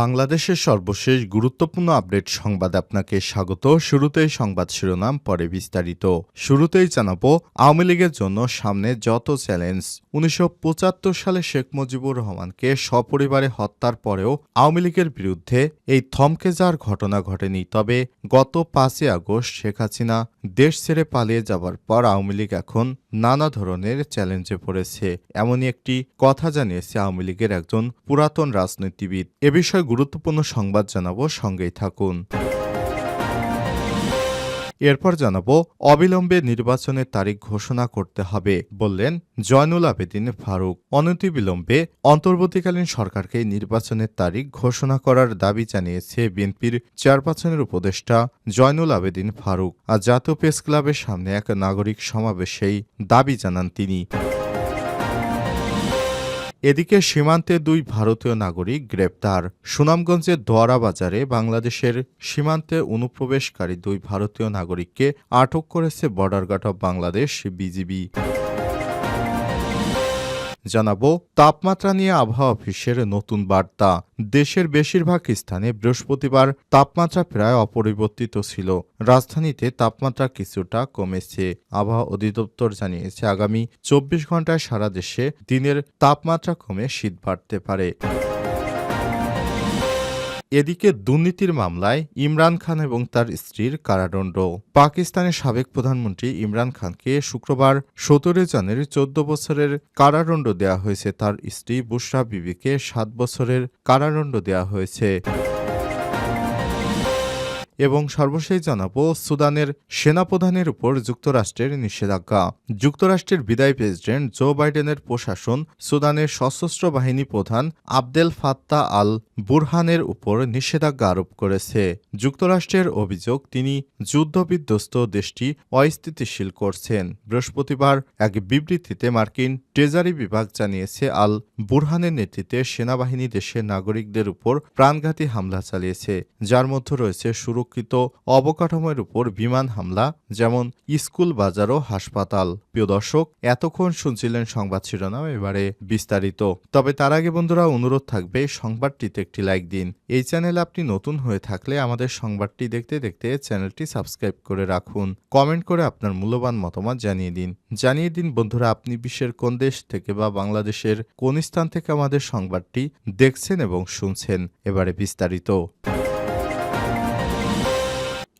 বাংলাদেশের সর্বশেষ গুরুত্বপূর্ণ আপডেট সংবাদ আপনাকে স্বাগত। শুরুতেই সংবাদ শিরোনাম, পরে বিস্তারিত। শুরুতেই জানাব, আওয়ামী লীগের জন্য সামনে যত চ্যালেঞ্জ। উনিশশো সালে শেখ মুজিবুর রহমানকে সপরিবারে হত্যার পরেও আওয়ামী লীগের বিরুদ্ধে এই থমকে যাওয়ার ঘটনা ঘটেনি। তবে গত পাঁচই আগস্ট শেখ হাসিনা দেশ ছেড়ে পালিয়ে যাবার পর আওয়ামী লীগ এখন নানা ধরনের চ্যালেঞ্জে পড়েছে। এমনই একটি কথা জানিয়েছে আওয়ামী লীগের একজন পুরাতন রাজনীতিবিদ। এ বিষয়ে গুরুত্বপূর্ণ সংবাদ জানাব, সঙ্গেই থাকুন। এরপর জানাব, অবিলম্বে নির্বাচনের তারিখ ঘোষণা করতে হবে, বললেন জয়নুল আবেদিন ফারুক। অনতিবিলম্বে অন্তর্বর্তীকালীন সরকারকে নির্বাচনের তারিখ ঘোষণা করার দাবি জানিয়েছে বিএনপির চেয়ারপারসনের উপদেষ্টা জয়নুল আবেদিন ফারুক। আর জাতীয় প্রেস ক্লাবের সামনে এক নাগরিক সমাবেশেই দাবি জানান তিনি। এদিকে সীমান্তে দুই ভারতীয় নাগরিক গ্রেপ্তার। সুনামগঞ্জের দোয়ারা বাজারে বাংলাদেশের সীমান্তে অনুপ্রবেশকারী দুই ভারতীয় নাগরিককে আটক করেছে border guard of Bangladesh, BGB. জানাব, তাপমাত্রা নিয়ে আবহাওয়া অফিসের নতুন বার্তা। দেশের বেশিরভাগ স্থানে বৃহস্পতিবার তাপমাত্রা প্রায় অপরিবর্তিত ছিল। রাজধানীতে তাপমাত্রা কিছুটা কমেছে। আবহাওয়া অধিদপ্তর জানিয়েছে, আগামী চব্বিশ ঘন্টায় সারা দেশে দিনের তাপমাত্রা কমে শীত বাড়তে পারে। এদিকে দুর্নীতির মামলায় ইমরান খান এবং তার স্ত্রীর কারাদণ্ড। পাকিস্তানের সাবেক প্রধানমন্ত্রী ইমরান খানকে শুক্রবার সতেরো জানুয়ারি চোদ্দ বছরের কারাদণ্ড দেওয়া হয়েছে। তার স্ত্রী বুশরা বিবিকে সাত বছরের কারাদণ্ড দেওয়া হয়েছে। এবং সর্বশেষ জানাব সুদানের সেনাপ্রধানের উপর যুক্তরাষ্ট্রের নিষেধাজ্ঞা। যুক্তরাষ্ট্রের বিদায় প্রেসিডেন্ট জো বাইডেনের প্রশাসন সুদানের সশস্ত্র বাহিনী প্রধান আবদেল ফাত্তা আল বুরহানের উপর নিষেধাজ্ঞা আরোপ করেছে। যুক্তরাষ্ট্রের অভিযোগ, তিনি যুদ্ধবিধ্বস্ত দেশটি অস্থিতিশীল করছেন। বৃহস্পতিবার এক বিবৃতিতে মার্কিন ট্রেজারি বিভাগ জানিয়েছে, আল বুরহানের নেতৃত্বে সেনাবাহিনী দেশের নাগরিকদের উপর প্রাণঘাতী হামলা চালিয়েছে। যার মধ্যে রয়েছে সুরক্ষিত অবকাঠামোর উপর বিমান হামলা, যেমন স্কুল বাজার ও হাসপাতাল। প্রিয় দর্শক, এতক্ষণ শুনছিলেন সংবাদ শিরোনাম, এবারে বিস্তারিত। তবে তার আগে বন্ধুরা, অনুরোধ থাকবে, সংবাদটিতে একটি লাইক দিন। এই চ্যানেলে আপনি নতুন হয়ে থাকলে আমাদের সংবাদটি দেখতে দেখতে চ্যানেলটি সাবস্ক্রাইব করে রাখুন। কমেন্ট করে আপনার মূল্যবান মতামত জানিয়ে দিন। জানিয়ে দিন, বন্ধুরা, আপনি বিশ্বের কোন দেশ থেকে বা বাংলাদেশের কোন স্থান থেকে আমাদের সংবাদটি দেখছেন এবং শুনছেন। এবারে বিস্তারিত।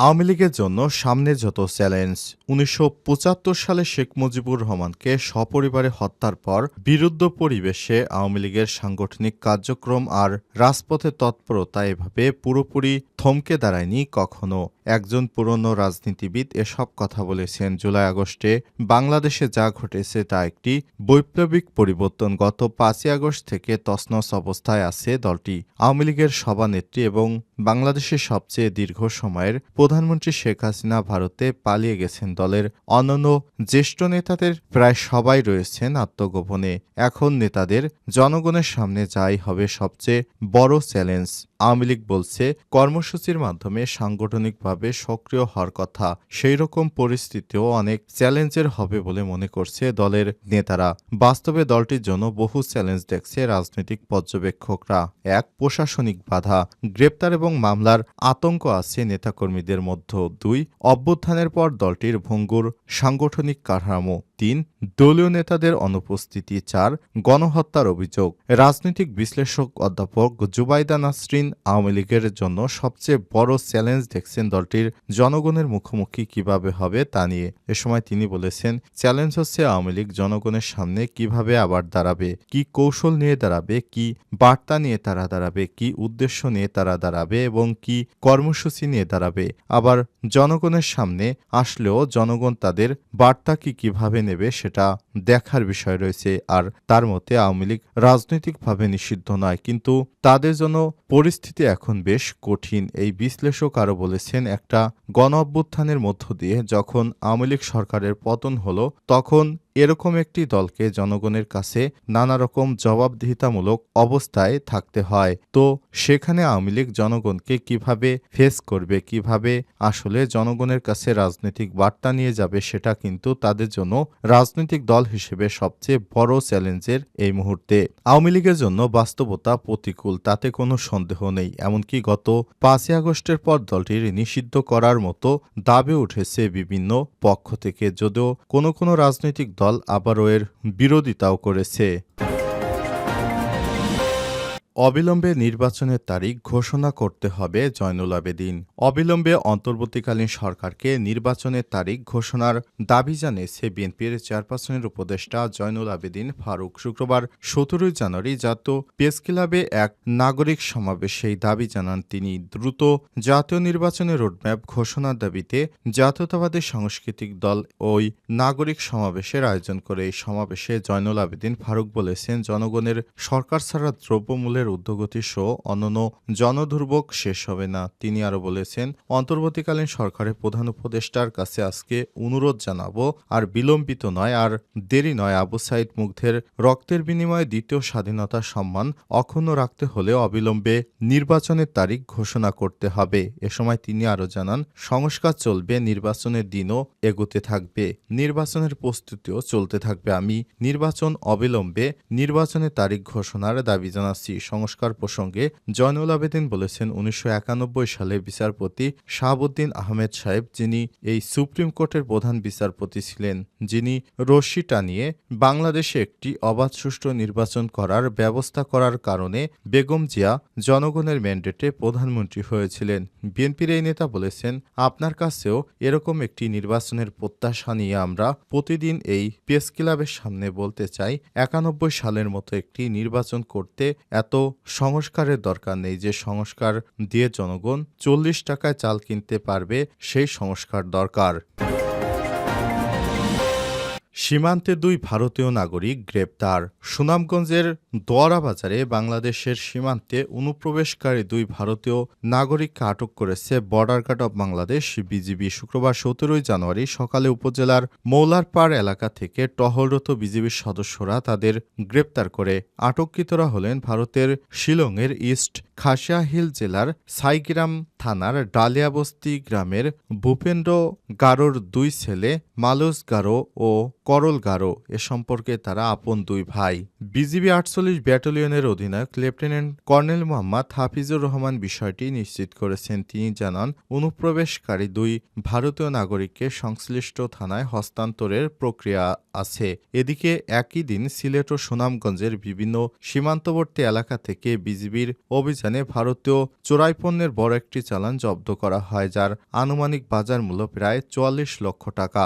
আওয়ামী লীগের জন্য সামনে যত চ্যালেঞ্জ, উনিশশো পঁচাত্তর সালে শেখ মুজিবুর রহমানকে সপরিবারে হত্যার পর বিরুদ্ধ পরিবেশে আওয়ামী লীগের সাংগঠনিক কার্যক্রম আর রাজপথে তৎপরতা এভাবে পুরোপুরি থমকে দাঁড়ায়নি কখনো। একজন পুরনো রাজনীতিবিদ এসব কথা বলেছেন। জুলাই আগস্টে বাংলাদেশে যা ঘটেছে তা একটি বৈপ্লবিক পরিবর্তন। গত পাঁচই আগস্ট থেকে তসনস অবস্থায় আছে দলটি। আওয়ামী লীগের সভানেত্রী এবং বাংলাদেশের সবচেয়ে দীর্ঘ সময়ের প্রধানমন্ত্রী শেখ হাসিনা ভারতে পালিয়ে গেছেন দলের অনন্য জ্যেষ্ঠ নেতাদের। প্রায় সবাই রয়েছেন আত্মগোপনে। এখন নেতাদের জনগণের সামনে যাই হবে সবচেয়ে বড় চ্যালেঞ্জ। আওয়ামী লীগ বলছে, কর্মসূচির মাধ্যমে সাংগঠনিকভাবে সক্রিয় হওয়ার কথা। সেই রকম পরিস্থিতিও অনেক চ্যালেঞ্জের হবে বলে মনে করছে দলের নেতারা। বাস্তবে দলটির জন্য বহু চ্যালেঞ্জ দেখছে রাজনৈতিক পর্যবেক্ষকরা। এক, প্রশাসনিক বাধা। গ্রেপ্তার এবং মামলার আতঙ্ক আছে নেতাকর্মীদের মধ্যে দুই, অভ্যুত্থানের পর দলটির ভঙ্গুর সাংগঠনিক কাঠামো। তিন দলীয় নেতাদের অনুপস্থিতি, চার গণহত্যার অভিযোগ। রাজনৈতিক বিশ্লেষক অধ্যাপক জুবাইদা নাসরিন আওয়ামী লীগের জন্য সবচেয়ে বড় চ্যালেঞ্জ দেখছেন দলটির জনগণের মুখোমুখি কীভাবে হবে তা নিয়ে। এ সময় তিনি বলেছেন, চ্যালেঞ্জ হচ্ছে আওয়ামী লীগ জনগণের সামনে কীভাবে আবার দাঁড়াবে, কি কৌশল নিয়ে দাঁড়াবে, কি বার্তা নিয়ে তারা দাঁড়াবে, কি উদ্দেশ্য নিয়ে তারা দাঁড়াবে এবং কি কর্মসূচি নিয়ে দাঁড়াবে। আবার জনগণের সামনে আসলেও জনগণ তাদের বার্তা কি কীভাবে নেবে সেটা দেখার বিষয় রয়েছে আর তার মতে আওয়ামী লীগ রাজনৈতিকভাবে নিষিদ্ধ নয়। কিন্তু তাদের জন্য পরিস্থিতি এখন বেশ কঠিন। এই বিশ্লেষক আরও বলেছেন, একটা গণ অভ্যুত্থানের মধ্য দিয়ে যখন আওয়ামী লীগ সরকারের পতন হলো, তখন এরকম একটি দলকে জনগণের কাছে নানা রকম জবাবদিহিতামূলক অবস্থায় থাকতে হয়। তো সেখানে আওয়ামী লীগ জনগণকে কীভাবে ফেস করবে, কীভাবে আসলে জনগণের কাছে রাজনৈতিক বার্তা নিয়ে যাবে সেটা কিন্তু তাদের জন্য রাজনৈতিক দল হিসেবে সবচেয়ে বড় চ্যালেঞ্জের এই মুহূর্তে। আওয়ামী লীগের জন্য বাস্তবতা প্রতিকূল, তাতে কোনো সন্দেহ নেই। এমনকি গত পাঁচই আগস্টের পর দলটির নিষিদ্ধ করার মতো দাবি উঠেছে বিভিন্ন পক্ষ থেকে। যদিও কোনো কোনো রাজনৈতিক দল আবারও এর বিরোধিতাও করেছে। অবিলম্বে নির্বাচনের তারিখ ঘোষণা করতে হবে জয়নুল আবেদিন। অবিলম্বে অন্তর্বর্তীকালীন সরকারকে নির্বাচনের তারিখ ঘোষণার দাবি জানিয়েছে বিএনপির চেয়ারপারসনের উপদেষ্টা জয়নুল আবেদিন ফারুক শুক্রবার সতেরোই জানুয়ারি জাতীয় প্রেস ক্লাবে এক নাগরিক সমাবেশে দাবি জানান তিনি। দ্রুত জাতীয় নির্বাচনের রোডম্যাপ ঘোষণার দাবিতে জাতীয়তাবাদী সাংস্কৃতিক দল ওই নাগরিক সমাবেশের আয়োজন করে এই সমাবেশে জয়নুল আবেদিন ফারুক বলেছেন, জনগণের সরকার ছাড়া দ্রব্যমূল্যের ঊর্ধ্বগতি সহ অন্যান্য জনদুর্ভোগ শেষ হবে না। তিনি আরও বলেছেন, অন্তর্বর্তীকালীন সরকারের প্রধান উপদেষ্টার কাছে আজকে অনুরোধ জানাব, আর বিলম্বিত নয়, আর দেরি নয়, আবু সাইদ মুগ্ধের রক্তের বিনিময়ে দ্বিতীয় স্বাধীনতা সম্মান অক্ষুণ্ণ রাখতে হলে অবিলম্বে নির্বাচনের তারিখ ঘোষণা করতে হবে। এ সময় তিনি আরও জানান, সংস্কার চলবে, নির্বাচনের দিনও এগোতে থাকবে, নির্বাচনের প্রস্তুতিও চলতে থাকবে। আমি নির্বাচন অবিলম্বে নির্বাচনের তারিখ ঘোষণার দাবি জানাচ্ছি। সংস্কার প্রসঙ্গে জয়নুল আবেদিন বলেছেন, উনিশশো একানব্বই সালে বিচারপতি শাহাবুদ্দিন আহমেদ সাহেব, যিনি এই সুপ্রিম কোর্টের প্রধান বিচারপতি ছিলেন, যিনি রশ্মি টানিয়ে বাংলাদেশে একটি অবাধ সুষ্ঠু নির্বাচন করার ব্যবস্থা করার কারণে বেগম জিয়া জনগণের ম্যান্ডেটে প্রধানমন্ত্রী হয়েছিলেন। বিএনপির এই নেতা বলেছেন, আপনার কাছেও এরকম একটি নির্বাচনের প্রত্যাশা নিয়ে আমরা প্রতিদিন এই প্রেস ক্লাবের সামনে বলতে চাই, একানব্বই সালের মতো একটি নির্বাচন করতে এত সংস্কারের দরকার নেই। যে সংস্কার দিয়ে জনগণ চল্লিশ টাকায় চাল কিনতে পারবে, সেই সংস্কার দরকার। সীমান্তে দুই ভারতীয় নাগরিক গ্রেপ্তার। সুনামগঞ্জের দোয়ারা বাজারে বাংলাদেশের সীমান্তে অনুপ্রবেশকারী দুই ভারতীয় নাগরিককে আটক করেছে border guard of Bangladesh. BGB শুক্রবার সতেরোই জানুয়ারি সকালে উপজেলার মৌলারপাড় এলাকা থেকে টহলরত বিজিবির সদস্যরা তাদের গ্রেপ্তার করে। আটককৃতরা হলেন ভারতের শিলংয়ের ইস্ট খাসিয়াহিল জেলার সাইগ্রাম থানার ডালিয়াবস্তি গ্রামের ভূপেন্দ্র গারোর দুই ছেলে, মালুস গারো ও করল গারো। এ সম্পর্কে তারা আপন দুই ভাই। বিজিবি আটচল্লিশ ব্যাটালিয়নের অধিনায়ক লেফটেন্যান্ট কর্নেল মোহাম্মদ হাফিজুর রহমান বিষয়টি নিশ্চিত করেছেন। তিনি জানান, অনুপ্রবেশকারী দুই ভারতীয় নাগরিককে সংশ্লিষ্ট থানায় হস্তান্তরের প্রক্রিয়া আছে। এদিকে একই দিন সিলেট ও সুনামগঞ্জের বিভিন্ন সীমান্তবর্তী এলাকা থেকে বিজিবির অভিযানে ভারতীয় চোরাই পণ্যের বড় একটি চালান জব্দ করা হয় যার আনুমানিক বাজার মূল্য প্রায় চুয়াল্লিশ লক্ষ টাকা।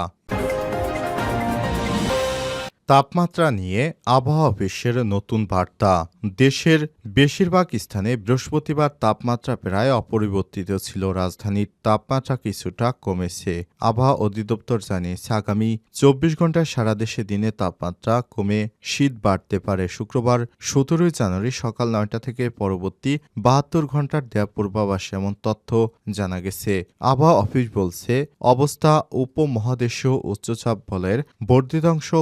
তাপমাত্রা নিয়ে আবহাওয়া অফিসের নতুন বার্তা। দেশের বেশিরভাগ স্থানে বৃহস্পতিবার তাপমাত্রা প্রায় অপরিবর্তিত ছিল। রাজধানীর তাপমাত্রা কিছুটা কমেছে। আবহাওয়া অধিদপ্তর জানিয়েছে, আগামী চব্বিশ ঘন্টায় সারা দেশে দিনে তাপমাত্রা কমে শীত বাড়তে পারে। শুক্রবার সতেরোই জানুয়ারি সকাল নয়টা থেকে পরবর্তী বাহাত্তর ঘণ্টার দেয়া পূর্বাভাসে এমন তথ্য জানা গেছে। আবহাওয়া অফিস বলছে, অবস্থা উপমহাদেশীয় উচ্চচাপ বলের বর্ধিতাংশ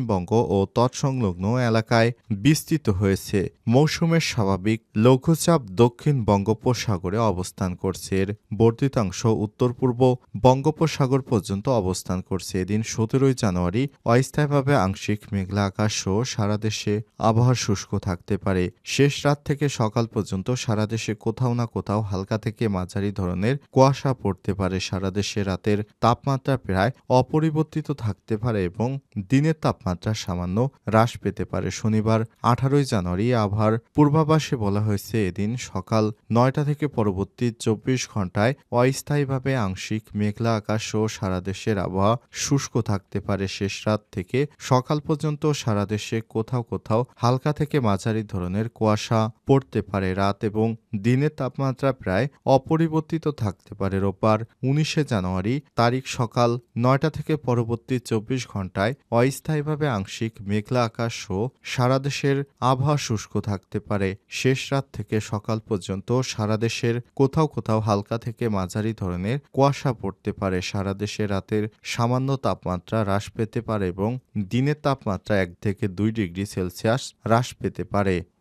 পশ্চিমবঙ্গ ও তৎসংলগ্ন এলাকায় বিস্তৃত হয়েছে। মৌসুমের স্বাভাবিক লঘুচাপ দক্ষিণ বঙ্গোপসাগরে অবস্থান করছে। এর বর্ধিতাংশ উত্তর পূর্ব বঙ্গোপসাগর পর্যন্ত অবস্থান করছে। এদিন সতেরোই জানুয়ারি অস্থায়ীভাবে আংশিক মেঘলা আকাশ সহ সারা দেশে আবহাওয়া শুষ্ক থাকতে পারে। শেষ রাত থেকে সকাল পর্যন্ত সারা দেশে কোথাও না কোথাও হালকা থেকে মাঝারি ধরনের কুয়াশা পড়তে পারে। সারা দেশে রাতের তাপমাত্রা প্রায় অপরিবর্তিত থাকতে পারে এবং দিনের তাপমাত্রা সামান্য হ্রাস পেতে পারে। শনিবার, আঠারোই জানুয়ারি আবহাওয়ার পূর্বাভাসে বলা হয়েছে, এদিন সকাল নয়টা থেকে পরবর্তী চব্বিশ ঘন্টায় অস্থায়ীভাবে আংশিক মেঘলা আকাশ ও সারা দেশের আবহাওয়া শুষ্ক থাকতে পারে। শেষ রাত থেকে সকাল পর্যন্ত সারা দেশে কোথাও কোথাও হালকা থেকে মাঝারি ধরনের কুয়াশা পড়তে পারে। রাত এবং দিনের তাপমাত্রা প্রায় অপরিবর্তিত থাকতে পারে। রোববার, উনিশে জানুয়ারি তারিখ সকাল নয়টা থেকে পরবর্তী চব্বিশ ঘন্টায় অস্থায়ীভাবে থাকবে আংশিক মেঘলা আকাশ ও সারা দেশের আবহাওয়া শুষ্ক থাকতে পারে। শেষ রাত থেকে সকাল পর্যন্ত সারা দেশের কোথাও কোথাও হালকা থেকে মাঝারি ধরনের কুয়াশা পড়তে পারে। সারা দেশে রাতের সামান্য তাপমাত্রা হ্রাস পেতে পারে এবং দিনের তাপমাত্রা এক থেকে দুই ডিগ্রি সেলসিয়াস হ্রাস পেতে পারে।